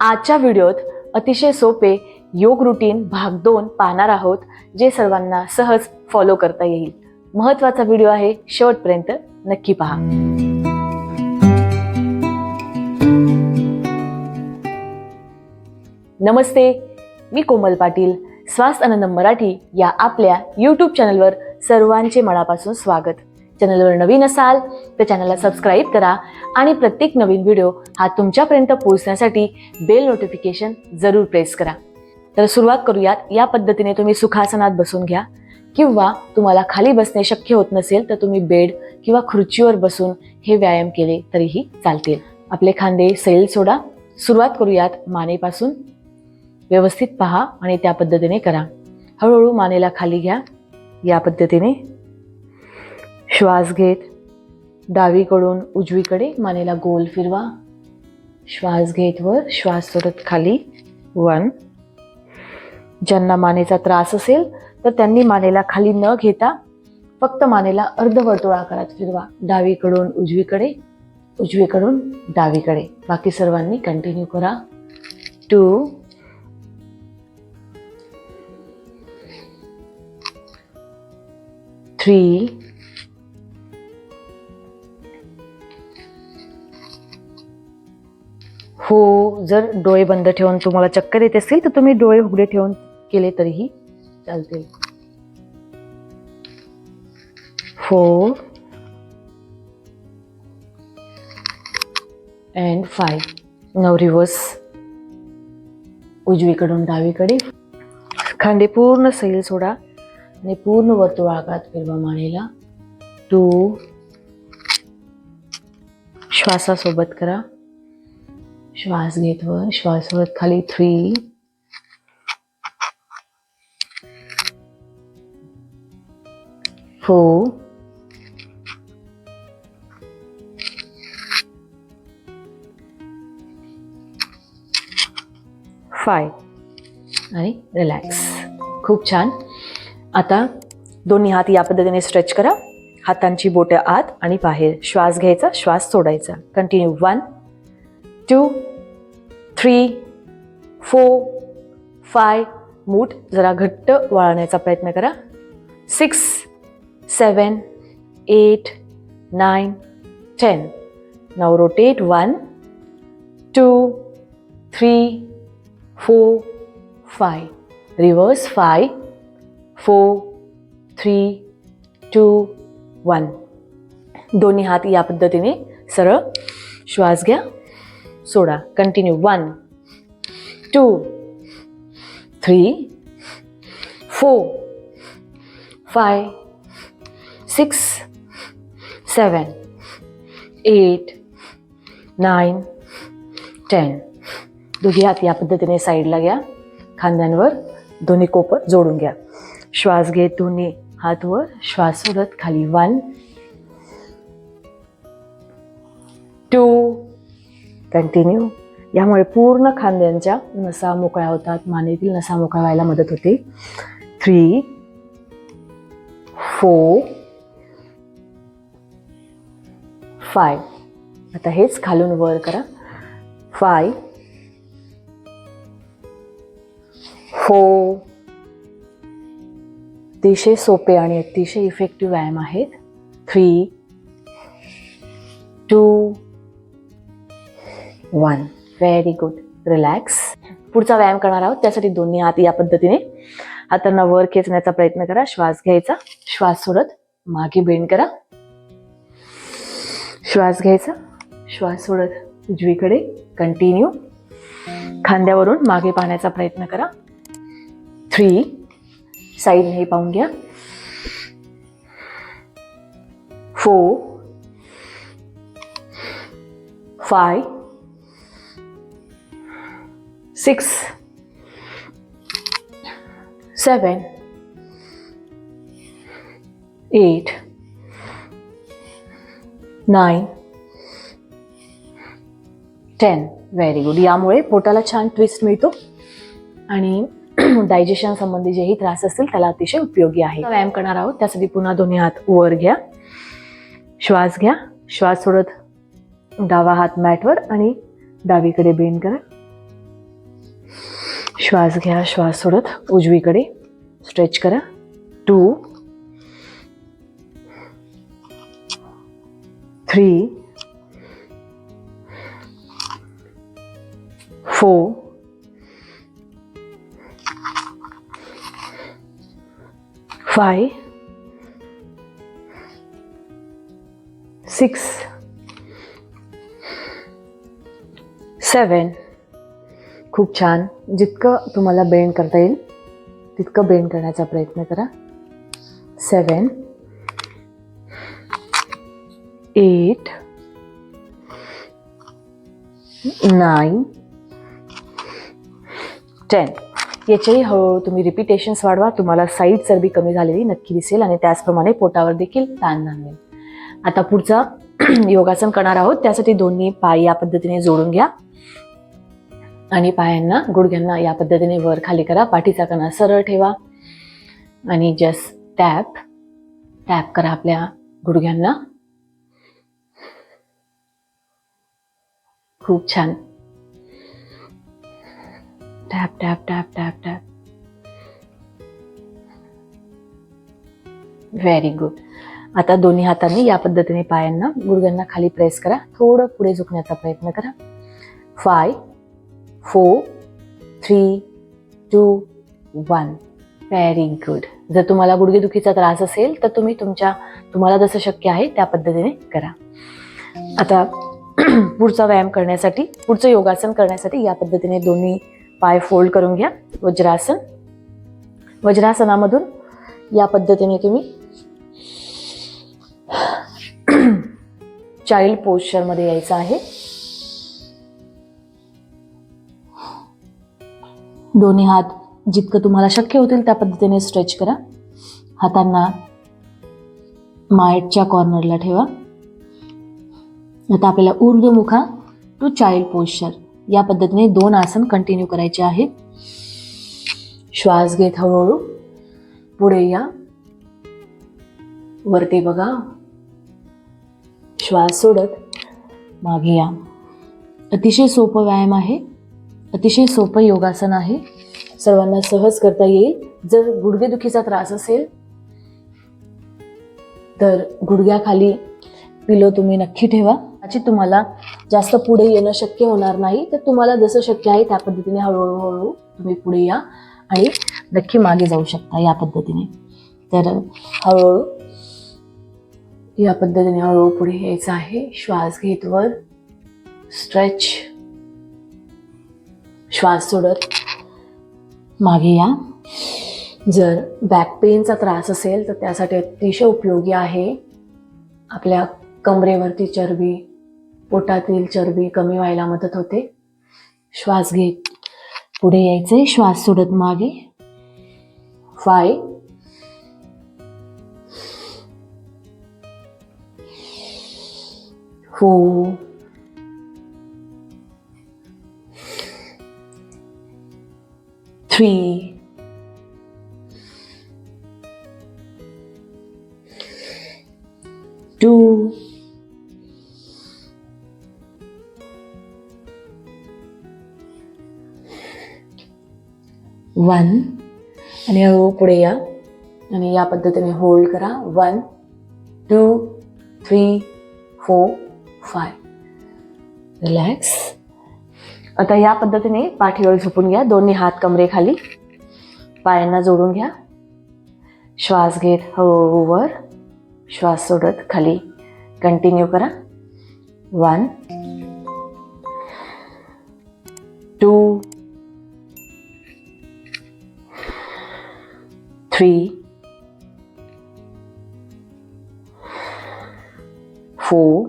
आजच्या व्हिडिओत अतिशय सोपे योग रुटीन भाग दोन पाहणार आहोत जे सर्वांना सहज फॉलो करता येईल. महत्त्वाचा व्हिडिओ आहे शेवटपर्यंत नक्की पहा. नमस्ते मी कोमल पाटील स्वास्थ्य आनंद मराठी या आपल्या यूट्यूब चॅनलवर सर्वांचे मनापासून स्वागत. चॅनलवर नवीन असाल तर चॅनलला सबस्क्राईब करा आणि प्रत्येक नवीन व्हिडिओ हा तुमच्यापर्यंत पोहोचण्यासाठी बेल नोटिफिकेशन जरूर प्रेस करा. तर सुरुवात करूयात. या पद्धतीने तुम्ही सुखासनात बसून घ्या. किंवा तुम्हाला खाली बसणे शक्य होत नसेल तर तुम्ही बेड किंवा खुर्चीवर बसून हे व्यायाम केले तरीही चालतील. आपले खांदे सैल सोडा. सुरुवात करूयात मानेपासून. व्यवस्थित पहा आणि त्या पद्धतीने करा. हळूहळू मानेला खाली घ्या. या पद्धतीने श्वास घेत डावीकडून उजवीकडे मानेला गोल फिरवा. श्वास घेत वर श्वास सोडत खाली. वन. ज्यांना मानेचा त्रास असेल तर त्यांनी मानेला खाली न घेता फक्त मानेला अर्धवर्तुळ आकारात फिरवा. डावीकडून उजवीकडे उजवीकडून डावीकडे. बाकी सर्वांनी कंटिन्यू करा. टू. थ्री. जर डोळे बंद ठेवून तुम्हाला चक्कर येत असेल तर तुम्ही डोळे उघडे ठेवून केले तरीही चालतील. फोर अँड फाय नऊ रिवर्स उजवीकडून डावीकडे. खांदे पूर्ण सैल सोडा आणि पूर्ण वर्तुळाकारात फिरवा मानेला. टू श्वासासोबत करा. श्वास घेत वर श्वास वर खाली थ्री. फोर. फाय. आणि रिलॅक्स. खूप छान. आता दोन्ही हात या पद्धतीने स्ट्रेच करा. हातांची बोटं आत आणि बाहेर. श्वास घ्यायचा श्वास सोडायचा. Continue one two three four five मूठ जरा घट्ट वाळण्याचा प्रयत्न करा. Six seven eight nine ten. Now rotate one two three four five. Reverse five four three two one. दोन्ही हात या पद्धतीने सरळ श्वास घ्या. सोडा continue one two three four five six seven eight nine ten दोघी हात या पद्धतीने साईडला घ्या खांद्यांवर दोन्ही कोपर जोडून घ्या. श्वास घेत दोन्ही हात वर श्वास सोडत खाली. वन टू कंटिन्यू यामुळे पूर्ण खांद्यांच्या नसा मोकळ्या होतात. मानेतील नसा मोकळ्या व्हायला मदत होते. थ्री फोर फाय आता हेच खालून वर करा. फाय फोर अतिशय सोपे आणि अतिशय इफेक्टिव्ह व्यायाम आहेत. Three two one very good relax पुढचा व्यायाम करणार आहोत. त्यासाठी दोन्ही हात या पद्धतीने. हातांना वर खेचण्याचा प्रयत्न करा. श्वास घ्यायचा. श्वास सोडत मागे बेंड करा. श्वास घ्यायचा. श्वास सोडत उजवीकडे कंटिन्यू खांद्यावरून मागे पाहण्याचा प्रयत्न करा. थ्री साईडने पाहून घ्या. Four five six seven eight nine ten. Very good यामुळे पोटाला छान ट्विस्ट मिळतो. आणि डायजेशन संबंधी जेही त्रास असतील त्याला अतिशय उपयोगी आहे. व्यायाम करणार आहोत. त्यासाठी पुन्हा दोन्ही हात वर घ्या. श्वास घ्या. श्वास सोडत डावा हात मॅटवर आणि डावीकडे बेंड करा. श्वास घ्या श्वास सोडत उजवीकडे. स्ट्रेच करा. Two three four five six seven खूप छान. जितकं तुम्हाला बेंड करता येईल तितकं बेंड करण्याचा प्रयत्न करा. सेवन एट नाईन टेन याच्याही हळूहळू तुम्ही रिपिटेशन्स वाढवा. तुम्हाला साईड चरबी कमी झालेली नक्की दिसेल आणि त्याचप्रमाणे पोटावर देखील ताण जाणवेल आता पुढचा योगासन करणार आहोत. त्यासाठी दोन्ही पाय या पद्धतीने जोडून घ्या. आणि पायांना गुडघ्यांना या पद्धतीने वर खाली करा. पाठीचा कणा सरळ ठेवा. आणि जस्ट टॅप टॅप करा आपल्या गुडघ्यांना. खूप छान. Tap tap tap tap tap very good आता दोन्ही हातांनी या पद्धतीने पायांना गुडघ्यांना खाली प्रेस करा. थोडं पुढे झुकण्याचा प्रयत्न करा. Five four three two one. Very good जर तुम्हाला गुडघेदुखीचा त्रास असेल तर तुम्ही तुमच्या तुम्हाला जसं शक्य आहे त्या पद्धतीने करा. आता पुढचा व्यायाम करण्यासाठी पुढचं योगासन करण्यासाठी या पद्धतीने दोन्ही पाय फोल्ड करून घ्या. वज्रासन. वज्रासनामधून या पद्धतीने तुम्ही चाइल्ड पोस्चरमध्ये यायचं आहे. दोन्ही हात जितकं तुम्हाला शक्य होतील त्या पद्धतीने स्ट्रेच करा. हातांना मायटच्या कॉर्नरला ठेवा. आता आपल्याला ऊर्ध्वमुखा टू चाइल्ड पोश्चर या पद्धतीने दोन आसन कंटिन्यू करायचे आहेत श्वास घेत हळूहळू. पुढे या. वरती बघा. श्वास सोडत. मागे या. अतिशय सोपं व्यायाम आहे. अतिशय सोपं योगासन आहे. सर्वांना सहज करता येईल. जर गुडघेदुखीचा त्रास असेल तर गुडघ्याखाली पिलो तुम्ही नक्की ठेवा. याची तुम्हाला जास्त पुढे येणं शक्य होणार नाही तर तुम्हाला जसं शक्य आहे त्या पद्धतीने हळूहळू हळूहळू तुम्ही पुढे या आणि नक्की मागे जाऊ शकता या पद्धतीने. तर हळूहळू या पद्धतीने हळूहळू पुढे यायचं आहे. श्वास घेत वर स्ट्रेच. श्वास सोडत. मागे या. जर बॅक पेनचा त्रास असेल तर त्यासाठी अतिशय उपयोगी आहे. आपल्या कमरेवरती चरबी पोटातील चरबी कमी व्हायला मदत होते. श्वास घेत पुढे यायचे. श्वास सोडत मागे. Five four three, two, one. आणि हळूहळू पुढे या. आणि या पद्धतीने होल्ड करा. One two three four five. Relax आता या पद्धतीने पाठीवर झोपून घ्या. दोन्ही हात कमरेखाली पायांना जोडून घ्या. श्वास घेत हळूहळू वर. श्वास सोडत खाली. कंटिन्यू करा. One two three four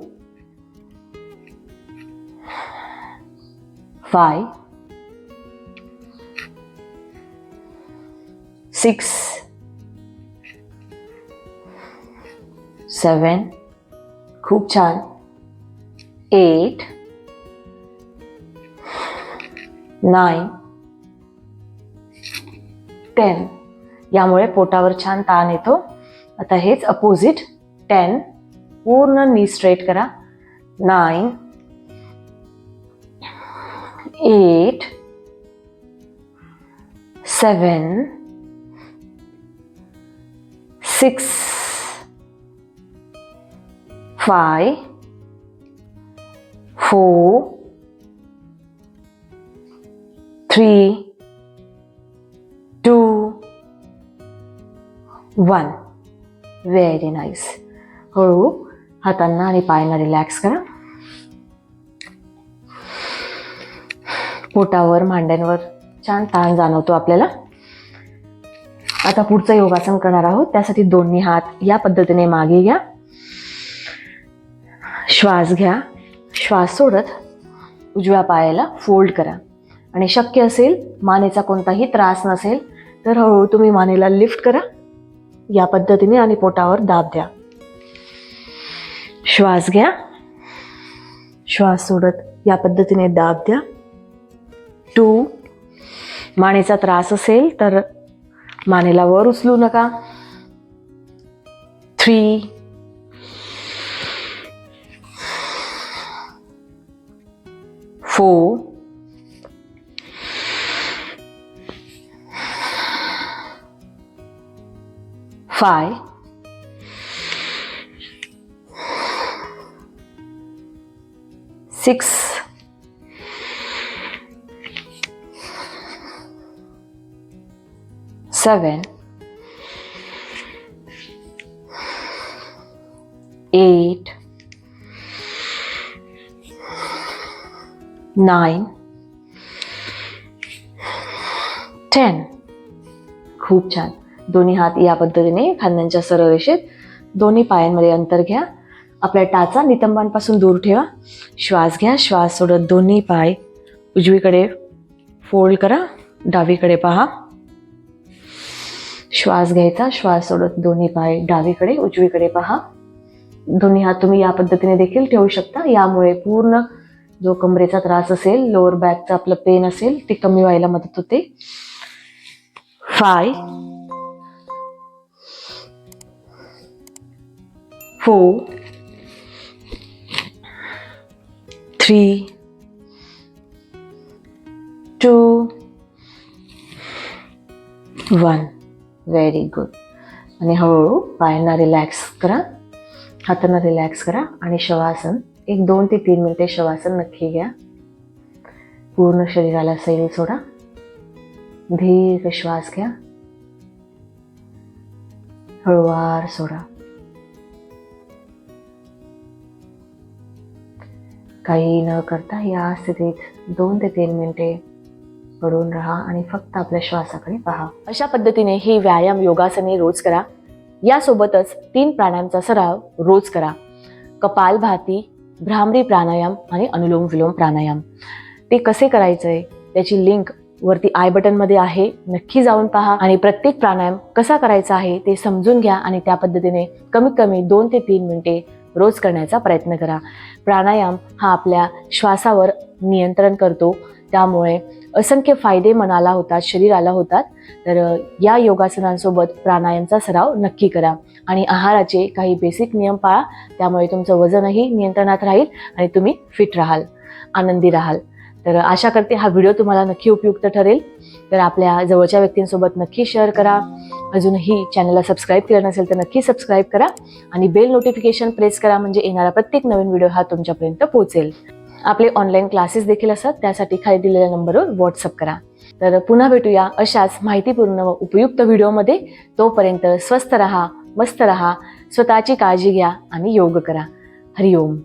five, six, seven, खूप छान एट नाईन टेन यामुळे पोटावर छान ताण येतो. आता हेच अपोजिट टेन पूर्ण नी स्ट्रेट करा. Nine Eight seven, six, five, four, three, two, one. Very nice हळू हातांना आणि पायांना रिलॅक्स करा पोटावर मांड्यांवर छान ताण जाणवतो आपल्याला. आता पुढचं योगासन करणार आहोत. त्यासाठी दोन्ही हात या पद्धतीने मागे घ्या. श्वास घ्या. श्वास सोडत उजव्या पायाला फोल्ड करा. आणि शक्य असेल मानेचा कोणताही त्रास नसेल तर हळूहळू तुम्ही मानेला लिफ्ट करा. या पद्धतीने आणि पोटावर दाब द्या. श्वास घ्या. श्वास सोडत या पद्धतीने दाब द्या. टू मानेचा त्रास असेल तर मानेला वर उचलू नका. Three four five six seven, eight, nine, ten. खूप छान. दोन्ही हात या पद्धतीने खांद्यांच्या सरळ रेषेत दोन्ही पायांमध्ये अंतर घ्या. आपल्या टाचा नितंबांपासून दूर ठेवा. श्वास घ्या. श्वास सोडत दोन्ही पाय उजवीकडे फोल्ड करा. डावीकडे पहा. श्वास घ्यायचा. श्वास सोडत दोन्ही पाय डावीकडे उजवीकडे पहा. दोन्ही हात तुम्ही या पद्धतीने देखील ठेवू शकता. यामुळे पूर्ण जो कमरेचा त्रास असेल लोअर बॅकचा आपलं पेन असेल ते कमी व्हायला मदत होते. Five four three two one very good आणि हळूहळू पायांना रिलॅक्स करा. हातांना रिलॅक्स करा. आणि शवासन एक दोन ते तीन मिनिटे शवासन नक्की घ्या. पूर्ण शरीराला सैल सोडा. दीर्घ श्वास घ्या. हळूवार सोडा. काही न करता या स्थितीत दोन ते तीन मिनिटे पडून राहा आणि फक्त आपल्या श्वासाकडे पहा. अशा पद्धतीने ही व्यायाम योगासने रोज करा. यासोबतच तीन प्राणायामचा सराव रोज करा. कपालभाती भ्रामरी प्राणायाम आणि अनुलोम विलोम प्राणायाम. ते कसे करायचंय? त्याची लिंक वरती आय बटनमध्ये आहे. नक्की जाऊन पहा आणि प्रत्येक प्राणायाम कसा करायचा आहे ते समजून घ्या आणि त्या पद्धतीने कमीत कमी दोन ते तीन मिनिटे रोज करण्याचा प्रयत्न करा. प्राणायाम हा आपल्या श्वासावर नियंत्रण करतो. त्यामुळे असंख्य फायदे मनाला होतात शरीराला होतात. तर या योगासनांसोबत प्राणायामचा सराव नक्की करा. आणि आहाराचे काही बेसिक नियम पाळा. त्यामुळे तुमचं वजनही नियंत्रणात राहील आणि तुम्ही फिट राहाल आनंदी राहाल. तर आशा करते हा व्हिडिओ तुम्हाला नक्की उपयुक्त ठरेल. तर आपल्या जवळच्या व्यक्तींसोबत नक्की शेअर करा. अजूनही चॅनलला सबस्क्राईब केलं नसेल तर नक्की सबस्क्राईब करा. आणि बेल नोटिफिकेशन प्रेस करा म्हणजे येणारा प्रत्येक नवीन व्हिडिओ हा तुमच्यापर्यंत पोहोचेल. आपले ऑनलाईन क्लासेस देखील असतात. त्यासाठी खाली दिलेल्या नंबरवर व्हॉट्सअप करा. तर पुन्हा भेटूया अशाच माहितीपूर्ण व उपयुक्त व्हिडिओमध्ये तोपर्यंत स्वस्थ रहा मस्त रहा स्वतःची काळजी घ्या आणि योग करा. हरिओम.